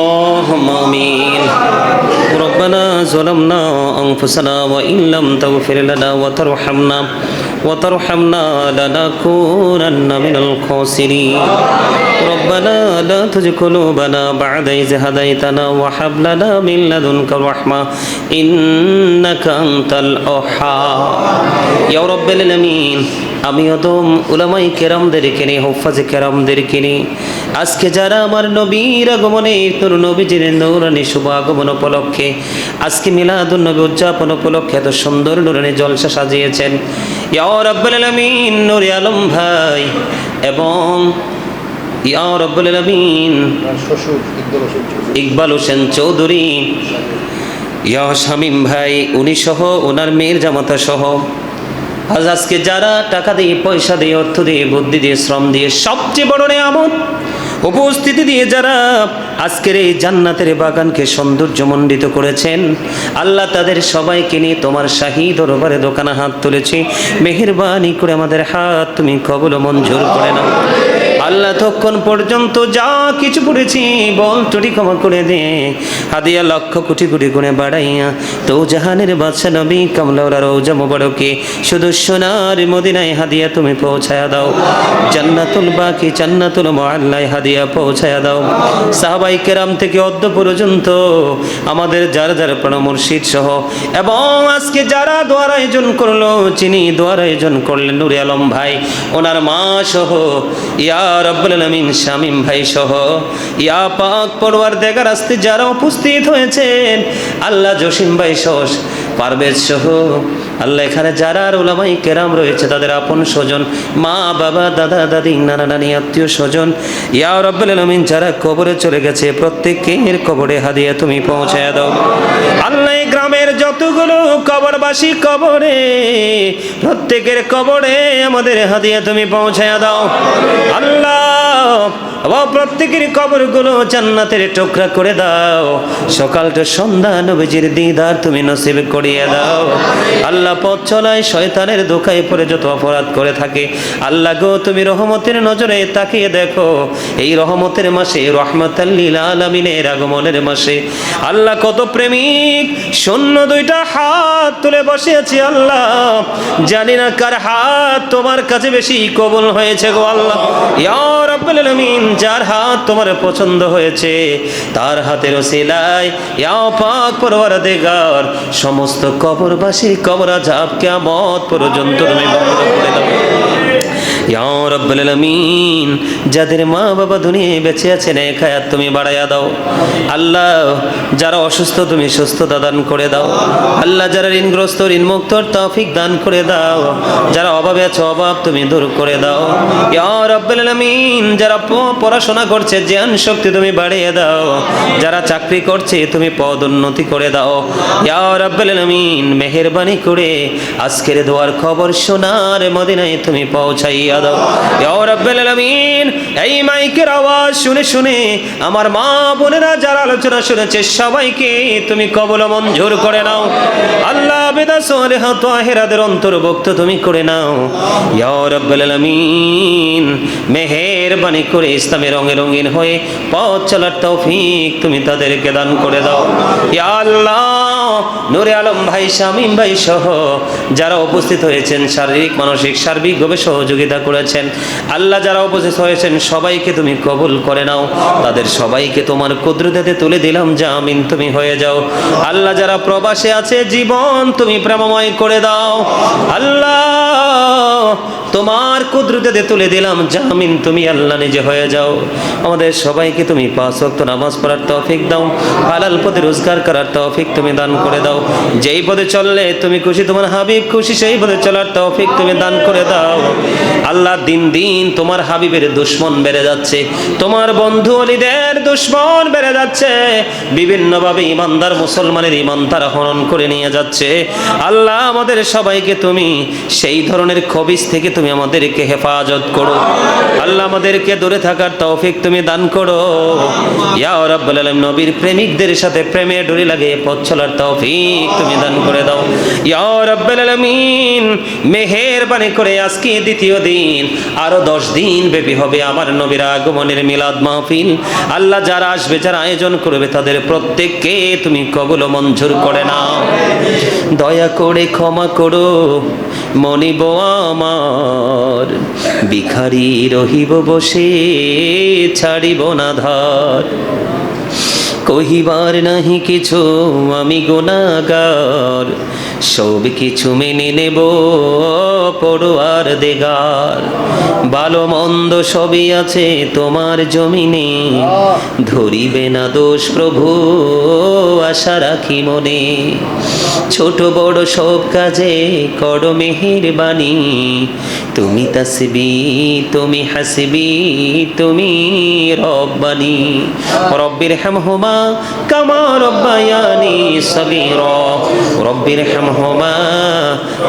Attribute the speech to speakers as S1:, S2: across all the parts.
S1: اللهم آمين ربنا ظلمنا أنفسنا وإن لم تغفر لنا وترحمنا وترحمنا لنكونن من الخاسرين ربنا لا تزغ قلوبنا بعد إذ هديتنا وهب لنا من لدنك رحمة إنك أنت الوهاب يا رب العالمين আমি অদম উলামাই কেরামদেরকে নিয়ে হোফাজে কেরামদেরকে নিয়ে আজকে যারা আমার নবীর আগমনে তোর নবীজির নৌরানি শুভ আগমন উপলক্ষে আজকে মিলাদুন নবী উদযাপন উপলক্ষে এত সুন্দর নুরানি জলসা সাজিয়েছেন নুরি আলম ভাই। এবং রাব্বুল
S2: ইকবাল হোসেন চৌধুরী।
S1: ইকবাল হোসেন চৌধুরী। ইয়া শামীম ভাই উনি সহ ওনার মেয়ের জামাতা সহ। আজ আজকে যারা টাকা দিয়ে পয়সা দিয়ে অর্থ দিয়ে বুদ্ধি দিয়ে শ্রম দিয়ে সবচেয়ে বড় নেয়ামত উপস্থিতি দিয়ে যারা আজকের এই জান্নাতের বাগানকে সৌন্দর্যমণ্ডিত করেছেন, আল্লাহ তাদের সবাইকে নিয়ে তোমার শাহী দরবারে দোকানে হাত তুলেছি। মেহরবানি করে আমাদের হাত তুমি কবল মঞ্জুর করে নাও। আল্লাহ তখন পর্যন্ত যা কিছু পড়েছি, বল টুটি ক্ষমা করে দে। হাদিয়া লক্ষ কোটি কোটি গুণে বাড়াইয়া তো জাহানের বাদশা নবী কামলাউরা রৌজা মোবারকে শুধু সোনার মদিনায় হাদিয়া তুমি পৌঁছায়া দাও। জান্নাতুল বাকি, জান্নাতুল মোয়াল্লায় হাদিয়া পৌঁছায়া দাও। সাহাবাই কেরাম থেকে অদ্য পর্যন্ত আমাদের যার যার প্রাণ মুর্শিদ সহ এবং আজকে যারা দোয়ার আয়োজন করল চিনি দোয়ার আয়োজন করলেন নুরে আলম ভাই, ওনার মা সহ, ইয়া রব্বুল আলামিন ভাই সহ ইয়া পাক পড়ওয়ার দেখার যারা উপস্থিত হয়েছেন, আল্লাহ জসিম ভাই সহ সহ, আল্লাহ এখানে যারা আর ওলামাই কেরাম রয়েছে, তাদের আপন স্বজন, মা, বাবা, দাদা, দাদি, নানা, নানি, আত্মীয় স্বজন, ইয়া রব্বুল আলামিন, যারা কবরে চলে গেছে, প্রত্যেকের কবরে হাদিয়া তুমি পৌঁছায় দাও। আল্লাহ যতগুলো কবরবাসী কবরে প্রত্যেকের কবরে আমাদের হাদিয়া তুমি পৌঁছায় দাও। আল্লাহ ও প্রত্যেকের কবরগুলো জান্নাতের টুকরা করে দাও। সকালটা সন্ধ্যা নবীজির দিদার তুমি নসিব করিয়ে দাও। আল্লাহ পথ চলায় শয়তানের দোকায় পড়ে যত অপরাধ করে থাকে। আল্লাহ গো, তুমি রহমতের নজরে তাকিয়ে দেখো। এই রহমতের মাসে রহমতাল্লিল আলমিনের আগমনের মাসে আল্লাহ কত প্রেমিক। শূন্য দুইটা হাত তুলে বসে আছি আল্লাহ। জানি না কার হাত তোমার কাছে বেশি কবুল হয়েছে গো আল্লাহ। ইয়া রাব্বুল আলামিন যার হাত তোমার পছন্দ হয়েছে, তার হাতের সেলাই ইয়া পরওয়ারদিগার, সমস্ত কবরবাসীর কবর আযাব কিয়ামত পর্যন্ত তুমি বন্ধ করে দাও। রাব্বুল যাদের মা বাবা দুনিয়ায় বেঁচে আছেন, এক হায়াত তুমি বাড়াইয়া দাও। আল্লাহ, যারা অসুস্থ তুমি সুস্থতা দান করে দাও। আল্লাহ, যারা ঋণগ্রস্ত ঋণমুক্ত তৌফিক দান করে দাও। যারা অভাবে আছে, অভাব তুমি দূর করে দাও। ইয়া যারা পড়াশোনা করছে, জ্ঞান শক্তি তুমি বাড়িয়ে দাও। যারা চাকরি করছে, তুমি পদ উন্নতি করে দাও। আলামিন, মেহেরবানি করে আজকের দোয়ার খবর সোনার মদিনায় তুমি পৌঁছাইয়া দাও ইয়া রাব্বুল আলামিন, এই মাইকের আওয়াজ শুনে শুনে আমার মা বোনেরা যারা আলোচনা শুনেছে, সবাইকে তুমি কবল মঞ্জুর করে নাও। আল্লাহ বেদা সোলেহ তাহেরাদের অন্তর্ভুক্ত তুমি করে নাও। রাব্বুল আলামিন, মেহেরবানি করে ইসলামের রঙে রঙিন হয়ে পথ চলার তৌফিক তুমি তাদেরকে দান করে দাও। আল্লাহ, নূরে আলম ভাই, শামীম ভাই সহ যারা উপস্থিত হয়েছেন, শারীরিক, মানসিক, সার্বিকভাবে সহযোগিতা করেছেন। আল্লাহ যারা উপস্থিত হয়েছেন, সবাইকে তুমি কবুল করে নাও। তাদের সবাইকে তোমার কুদরতে তুলে দিলাম জামিন তুমি হয়ে যাও। আল্লাহ যারা প্রবাসে আছে, জীবন তুমি প্রেমময় করে দাও। আল্লাহ তোমার কুদরতে তুলে দিলাম জামিন তুমি আল্লাহ নিজে হয়ে যাও। আমাদের সবাইকে তুমি পাঁচ ওয়াক্ত নামাজ পড়ার তৌফিক দাও। হালাল পথে রোজগার করার তৌফিক তুমি দান করে দাও। যেই পথে চললে তুমি খুশি, তোমার হাবিব খুশি, সেই পথে চলার তৌফিক তুমি দান করে দাও। আল্লাহ দিন দিন তোমার হাবিবের দুশ্মন বেড়ে যাচ্ছে, তোমার বন্ধু অলিদের দুশ্মন বেড়ে যাচ্ছে, বিভিন্নভাবে ইমানদার মুসলমানের ইমান তারা হনন করে নিয়ে যাচ্ছে। আল্লাহ আমাদের সবাইকে তুমি সেই ধরনের খবিস থেকে তুমি আমাদেরকে হেফাজত করো। আল্লাহ আমাদেরকে দূরে থাকার তৌফিক তুমি দান করো। ইয়া রাব্বুল আলামিন, নবীর প্রেমিকদের সাথে প্রেমে ডুরি লাগে পথ চলার তৌফিক তুমি দান করে দাও। ইয়া রাব্বাল আলামিন, মেহেরবানি করে আজকে দ্বিতীয় দিন আরও দশ দিন ব্যাপী হবে আমার নবীর আগমনের মিলাদ মাহফিল। আল্লাহ যারা আসবে, যারা আয়োজন করবে, তাদের প্রত্যেককে তুমি কবল মঞ্জুর করে নাও। দয়া করে ক্ষমা করো, মনিব আমার। ভিখারি রহিব বসে, ছাড়িব না ধার। কহিবার নাহি কিছু, আমি গুণাগার সব কিছু মেনে নেব পড়ুয়ার দেগার ভালো মন্দ সবই আছে তোমার জমিনে। ধরিবে না দোষ প্রভু, আশা রাখি মনে। ছোট বড় সব কাজে করো মেহেরবানি। তুমি তাসবি, তুমি হাসবি, তুমি রব্বানি। রব্বির হামহুমা কামা রব্বায়ানি সগীরা। রব্বির হামহুমা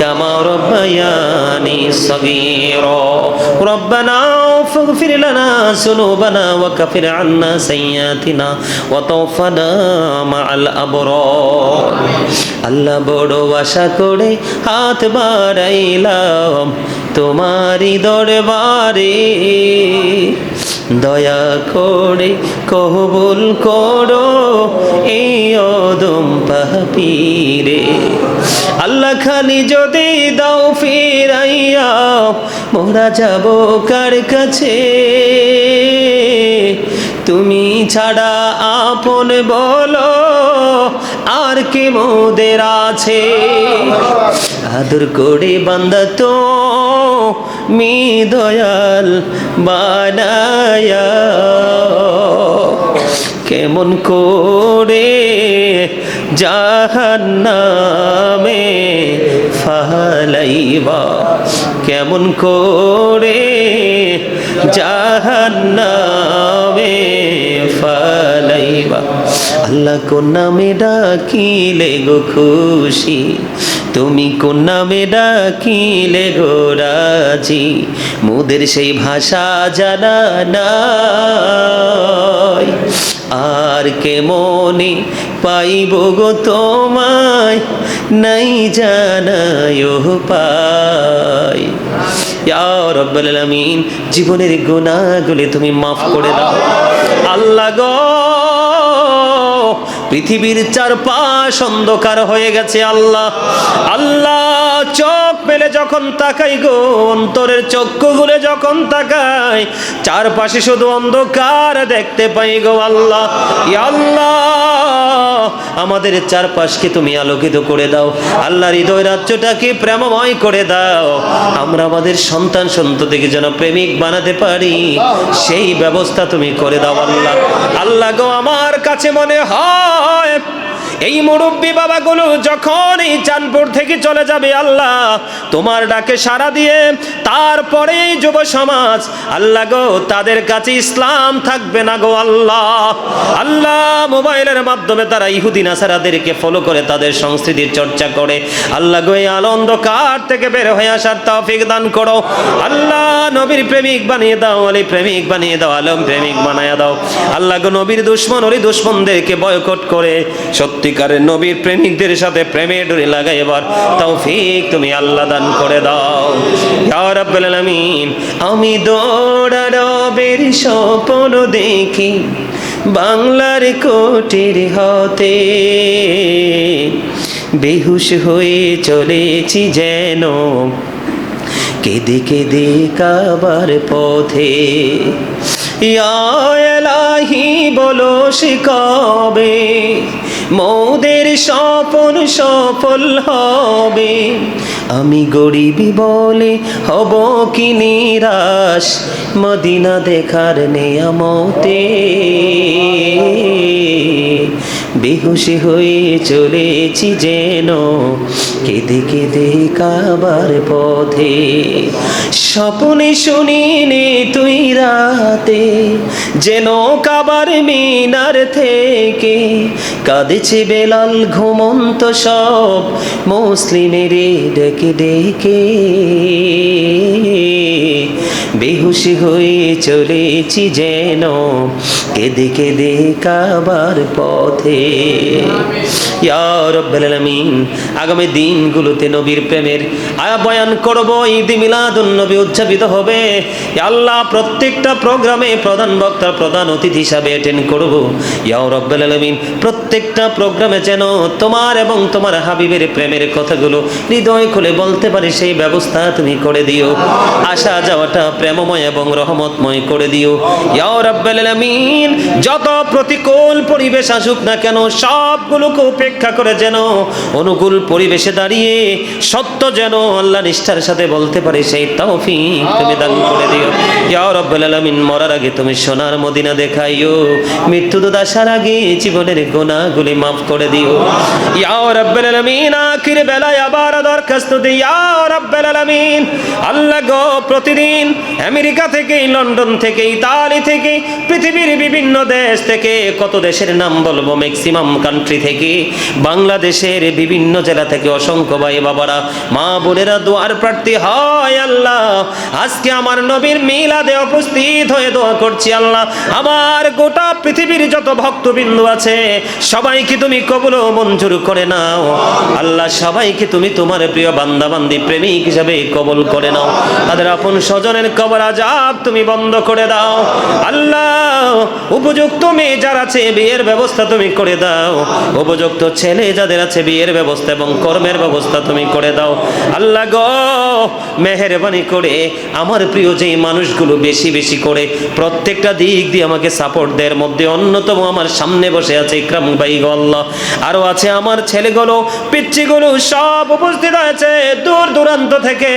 S1: কামা রব্বায়ানি সগীরা রব্বানা فاغفر لنا ذنوبنا وكفر عنا سيئاتنا وتوفنا مع الأبرار আল্লাহ বড় আশা করে হাত বাড়াইলাম তোমারই দরবারে দয়া করে কবুল করো এই অদম পাপিরে। আল্লাহ খালি যদি দাও ফিরাইয়া, মোরা যাব কার কাছে? তুমি ছাড়া আপন বলো, আর কে মোদের আছে? আদর করে বান্দা তো মি দয়াল বানায়া। কেমন করে জাহান্নামে ফালাইবা। কেমন করে জাহান্নামে ফালাইবা। আল্লাহ কোন নামে ডাকিলে গো খুশি। তুমি কোন নামে ডাকিলে গো রাজি? মুদের সেই ভাষা জানা নাই। আর কে মনে পাইব গো তোমায়? নাই জানায় পাই। রব্বাল আলামিন, জীবনের গুনাহগুলি তুমি মাফ করে দাও। আল্লাহ গো। পৃথিবীর চারপাশ অন্ধকার হয়ে গেছে আল্লাহ। আল্লাহ চোখ পেলে যখন তাকাই গো, অন্তরের চক্ষুগুলো যখন তাকাই, চারপাশে শুধু অন্ধকার দেখতে পাই গো আল্লাহ। আল্লাহ, আমাদের চারপাশকে তুমি আলোকিত করে দাও। আল্লাহর হৃদয় রাজ্যটাকে প্রেমময় করে দাও। আমরা আমাদের সন্তান সন্ততিকে যেন প্রেমিক বানাতে পারি, সেই ব্যবস্থা তুমি করে দাও আল্লাহ। আল্লাহ গো, আমার কাছে মনে হয় এই মুরব্বী বাবাগুলো যখন এই চাঁদপুর থেকে চলে যাবে, আল্লাহ তোমার ডাকে সাড়া দিয়ে তারপরে যুব সমাজ, আল্লাহ গো, তাদের কাছে ইসলাম থাকবে না গো, আল্লাহ। আল্লাহ মোবাইলের মাধ্যমে তারা ইহুদিন আসারাদেরকে ফলো করে তাদের সংস্কৃতির চর্চা করে। আল্লাহ গো, এই আনন্দ কার থেকে বের হয়ে আসার তৌফিক দান করো। আল্লাহ নবীর প্রেমিক বানিয়ে দাও, আলী প্রেমিক বানিয়ে দাও, আলম প্রেমিক বানায় দাও। আল্লাহ গো, নবীর দুশ্মন ওলি দুশ্মনদেরকে বয়কট করে। সত্যিকারের নবীর প্রেমিকদের সাথে প্রেমের ডোরি লাগাই এবার তৌফিক তুমি আল্লাহ দান করে দাও। আলামিন, আমি দৌড়া রবের স্বপ্ন দেখি, বাংলার কোটির হতে। বেহুশ হয়ে চলেছি যেন, কেঁদে কেঁদে কাবার পথে। ইয়া এলাহি, বলো শিখাবে মোদের স্বপন সফল হবে। আমি গরিবি বলে হব কি নিরাশ, মদিনা দেখার নেয়ামতে। বেহুশি হয়ে চলেছি যেন। কেঁদে কেঁদে কাবার পথে। স্বপনে শুনিনি তুই রাতে, যেন কাবার মিনার থেকে কাঁদেছে বেলাল ঘুমন্ত সব মুসলিমের ডেকে ডেকে। বেহুশি হয়ে চলেছি যেন, কেঁদে কেঁদে কাবার পথে। আগামী দিনগুলোতে নবীর প্রেমের আয়া বয়ান করব, ঈদ মিলাদুন নবী উদযাপিত হবে। আল্লাহ, প্রত্যেকটা প্রোগ্রামে প্রধান বক্তা, প্রধান অতিথি হিসাবে অ্যাটেন্ড করব। ইয়া রব্বাল আলামিন, প্রত্যেকটা প্রোগ্রামে যেন তোমার এবং তোমার হাবিবের প্রেমের কথাগুলো হৃদয় খুলে বলতে পারি, সেই ব্যবস্থা তুমি করে দিও। আসা যাওয়াটা প্রেমময় এবং রহমতময় করে দিও। ইয়া রাব্বাল আলামিন, যত প্রতিকূল পরিবেশ আসুক না কেন সবগুলোকে উপেক্ষা করে যেন অনুকূল পরিবেশে দাঁড়িয়ে সত্য যেন আল্লাহ নিষ্ঠার সাথে বলতে পারে, সেই তৌফিক তুমি দান করে দিও। ইয়া রাব্বাল আলামিন, মরার আগে তুমি সোনার মদিনা দেখাইও। মৃত্যু দুধ আসার আগে জীবনের গুনাহগুলি মাফ করে দিও। ইয়া রাব্বাল আলামিন, আখির বেলায় আবার দরখাস্ত দিই ইয়া রাব্বাল আলামিন, আল্লাহ গো, প্রতিদিন আমেরিকা থেকে, লন্ডন থেকে, ইতালি থেকে, পৃথিবীর বিভিন্ন দেশ থেকে কত দেশের নাম বলব ম্যাক্সিমাম কান্ট্রি থেকে বাংলাদেশের বিভিন্ন জেলা থেকে অসংখ্য ভাই বাবারা, মা বোনেরা দোয়ার প্রার্থী হয় আল্লাহ। আজকে আমার নবীর মিলাদে উপস্থিত হয়ে দোয়া করছি আল্লাহ। আমার গোটা পৃথিবীর যত ভক্তবিন্দু আছে, সবাইকে তুমি কবল মঞ্জুর করে নাও। আল্লাহ সবাইকে তুমি তোমার প্রিয় বান্দা বান্দি প্রেমিক হিসাবে কবল করে নাও। তাদের আপন স্বজনের কবর আজাব তুমি বন্ধ করে দাও। আল্লাহ, উপযুক্ত মেয়ে যার আছে, বিয়ের ব্যবস্থা তুমি করে দাও। উপযুক্ত ছেলে যাদের আছে বিয়ের ব্যবস্থা এবং কর্মের ব্যবস্থা তুমি করে দাও। আল্লাহ গো, মেহরবানি করে আমার প্রিয় যেই মানুষগুলো বেশি বেশি করে প্রত্যেকটা দিক দিয়ে আমাকে সাপোর্ট দেওয়ার মধ্যে অন্যতম আমার সামনে বসে আছে ইকরাম ভাই আল্লাহ। আরও আছে আমার ছেলেগুলো পিচ্ছিগুলো সব উপস্থিত আছে দূর দূরান্ত থেকে।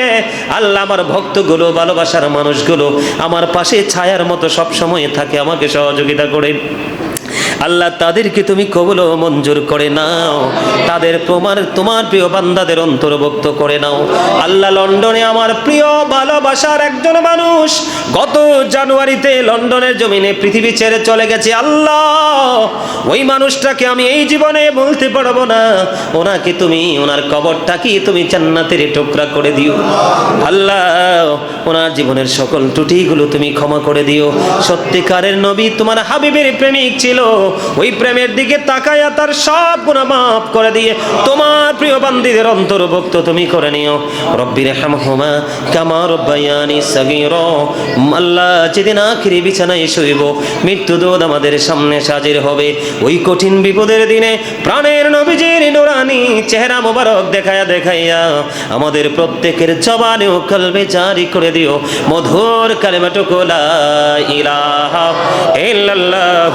S1: আল্লাহ আমার ভক্তগুলো, ভালোবাসার মানুষগুলো আমার পাশে ছায়ার মতো সবসময় থাকে, আমাকে সহযোগিতা করে। আল্লাহ তাদেরকে তুমি কবল মঞ্জুর করে নাও। তাদের তোমার তোমার প্রিয় বান্দাদের অন্তর্ভুক্ত করে নাও। আল্লাহ লন্ডনে আমার প্রিয় ভালোবাসার একজন মানুষ, গত জানুয়ারিতে লন্ডনের জমিনে পৃথিবী ছেড়ে চলে গেছে। আল্লাহ, ওই মানুষটাকে আমি এই জীবনে বলতে পারব না। ওনাকে তুমি, ওনার কবরটা কি তুমি জান্নাতের টুকরা করে দিও। আল্লাহ, ওনার জীবনের সকল ত্রুটিগুলো তুমি ক্ষমা করে দিও। সত্যিকারের নবী তোমার হাবিবের প্রেমিক ছিল। ওই প্রেমের দিকে তাকায়া তার সব গুণা মাফ করে দিয়ে তোমার প্রিয় বান্দিদের অন্তর্ভুক্ত তুমি করে নিও। রব্বির হামহুমা কামা রব্বায়ানি সাগীর। আল্লাহ যেদিন আখিরি বিছানায় শুইব, মৃত্যু দোদ আমাদের সামনে সাজির হবে। ওই কঠিন বিপদের দিনে প্রাণের নবীজির নুরানি চেহারা মোবারক দেখায়া দেখাইয়া আমাদের প্রত্যেকের জবানে ও কলবে জারি করে দিও। মধুর কালেমাটুকু লা ইলাহা ইল্লাল্লাহ